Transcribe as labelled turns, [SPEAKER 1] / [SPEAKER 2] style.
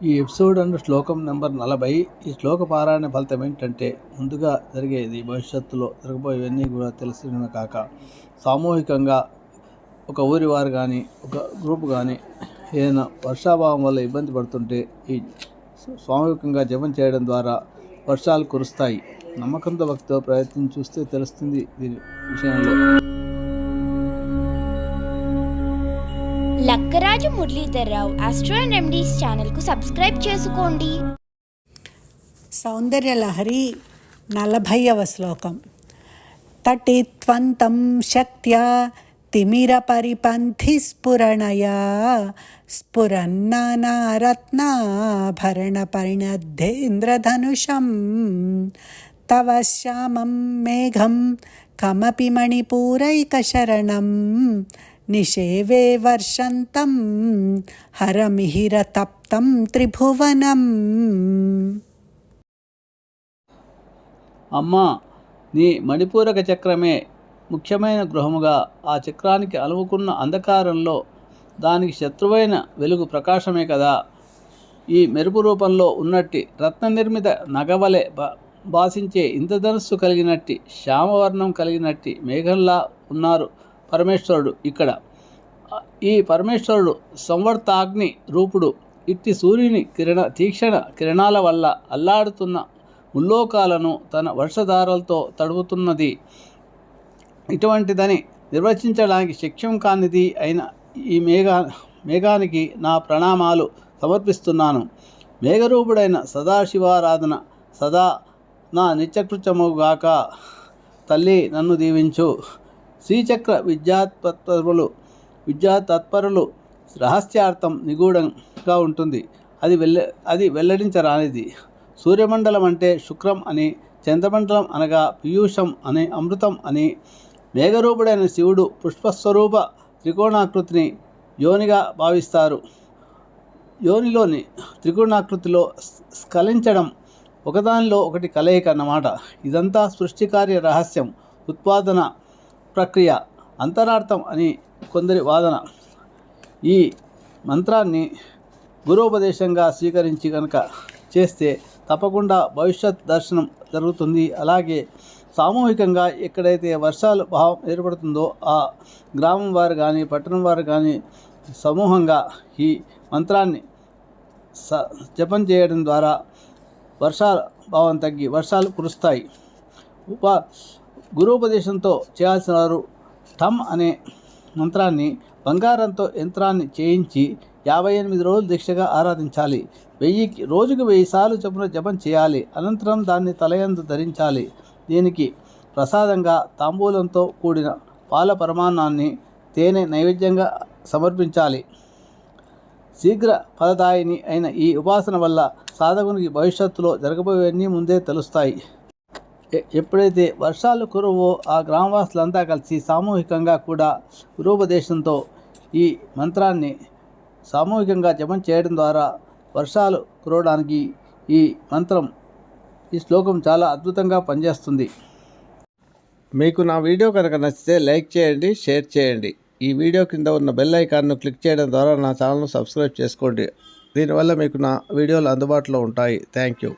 [SPEAKER 1] ఈ episode and శ్లోకం number నలభై. ఈ శ్లోక పారాయణ ఫలితం ఏంటంటే ముందుగా జరిగేది భవిష్యత్తులో జరగబోయేవన్నీ కూడా తెలిసిన కాక సామూహికంగా ఒక ఊరి వారు కానీ ఒక గ్రూప్ కానీ ఏదైనా వర్షాభావం వల్ల ఇబ్బంది పడుతుంటే ఈ సామూహికంగా జపం చేయడం ద్వారా వర్షాలు కురుస్తాయి. నమ్మకంతో భక్తితో ప్రయత్నం చూస్తే తెలుస్తుంది దీని విషయంలో.
[SPEAKER 2] Lakkaraju Muralidhar Rao astro and remedies ఛానల్కు సబ్స్క్రైబ్ చేసుకోండి.
[SPEAKER 3] సౌందర్యలహరి నలభైవ శ్లోకం. తటిత్వంతం శక్త్యా తిమిరపరిపంథి స్ఫురణయా స్ఫురన్నానారత్నాభరణపరిణద్ధేంద్రధనుషం తవ శ్యామం మేఘం కమపి మణిపూరైకశరణం నిషేవే వర్షంతం హరమిహిరతప్తం త్రిభువనం.
[SPEAKER 1] అమ్మా నీ మణిపూరక చక్రమే ముఖ్యమైన గృహముగా ఆ చక్రానికి అలుముకున్న అంధకారంలో దానికి శత్రువైన వెలుగు ప్రకాశమే కదా. ఈ మెరుపు రూపంలో ఉన్నట్టి రత్న నిర్మిత నగవలె భాషించే ఇంద్రధనస్సు కలిగినట్టి శ్యామవర్ణం కలిగినట్టి మేఘంలా ఉన్నారు పరమేశ్వరుడు ఇక్కడ. ఈ పరమేశ్వరుడు సంవర్తాగ్ని రూపుడు. ఇట్టి సూర్యుని కిరణ తీక్షణ కిరణాల వల్ల అల్లాడుతున్న ముల్లోకాలను తన వర్షధారలతో తడుపుతున్నది. ఇటువంటిదని నిర్వచించడానికి శక్యం కానిది అయిన ఈ మేఘా మేఘానికి నా ప్రణామాలు సమర్పిస్తున్నాను. మేఘరూపుడైన సదాశివారాధన సదా నా నిత్యకృత్యముగాక తల్లి నన్ను దీవించు. శ్రీచక్ర విద్యాతత్పరులు విద్యా తత్పరులు రహస్యార్థం నిగూఢంగా ఉంటుంది. అది వెల్ల అది వెల్లడించరానిది. సూర్యమండలం అంటే శుక్రం అని చంద్రమండలం అనగా పీయూషం అని అమృతం అని మేఘరూపుడైన శివుడు పుష్పస్వరూప త్రికోణాకృతిని యోనిగా భావిస్తారు. యోనిలోని త్రికోణాకృతిలో స్ఖలించడం ఒకదానిలో ఒకటి కలయిక అన్నమాట. ఇదంతా సృష్టికార్య రహస్యం ఉత్పాదన ప్రక్రియ అంతరార్థం అని కొందరి వాదన. ఈ మంత్రాన్ని గురోపదేశంగా స్వీకరించి కనుక చేస్తే తప్పకుండా భవిష్యత్ దర్శనం జరుగుతుంది. అలాగే సామూహికంగా ఎక్కడైతే వర్షాలు భావం ఏర్పడుతుందో ఆ గ్రామం వారు కానీ పట్టణం వారు కానీ సమూహంగా ఈ మంత్రాన్ని స జపం చేయడం ద్వారా వర్షాల భావం తగ్గి వర్షాలు కురుస్తాయి. ఉప గురోపదేశంతో చేయాల్సిన వారు థమ్ అనే మంత్రాన్ని బంగారంతో యంత్రాన్ని చేయించి యాభై ఎనిమిది రోజులు దీక్షగా ఆరాధించాలి. వెయ్యికి రోజుకు వెయ్యి సార్లు చొప్పున జపం చేయాలి. అనంతరం దాన్ని తలయందు ధరించాలి. దీనికి ప్రసాదంగా తాంబూలంతో కూడిన పాల పరమాన్నాన్ని తేనె నైవేద్యంగా సమర్పించాలి. శీఘ్ర ఫలదాయిని అయిన ఈ ఉపాసన వల్ల సాధకునికి భవిష్యత్తులో జరగబోయేవన్నీ ముందే తెలుస్తాయి. ఎప్పుడైతే వర్షాలు కురవో ఆ గ్రామవాసులంతా కలిసి సామూహికంగా కూడా గురూపదేశంతో ఈ మంత్రాన్ని సామూహికంగా జపం చేయడం ద్వారా వర్షాలు కురవడానికి ఈ మంత్రం ఈ శ్లోకం చాలా అద్భుతంగా పనిచేస్తుంది. మీకు నా వీడియో కనుక నచ్చితే లైక్ చేయండి షేర్ చేయండి. ఈ వీడియో కింద ఉన్న బెల్ ఐకాన్ను క్లిక్ చేయడం ద్వారా నా ఛానల్ను సబ్స్క్రైబ్ చేసుకోండి. దీనివల్ల మీకు నా వీడియోలు అందుబాటులో ఉంటాయి. Thank you.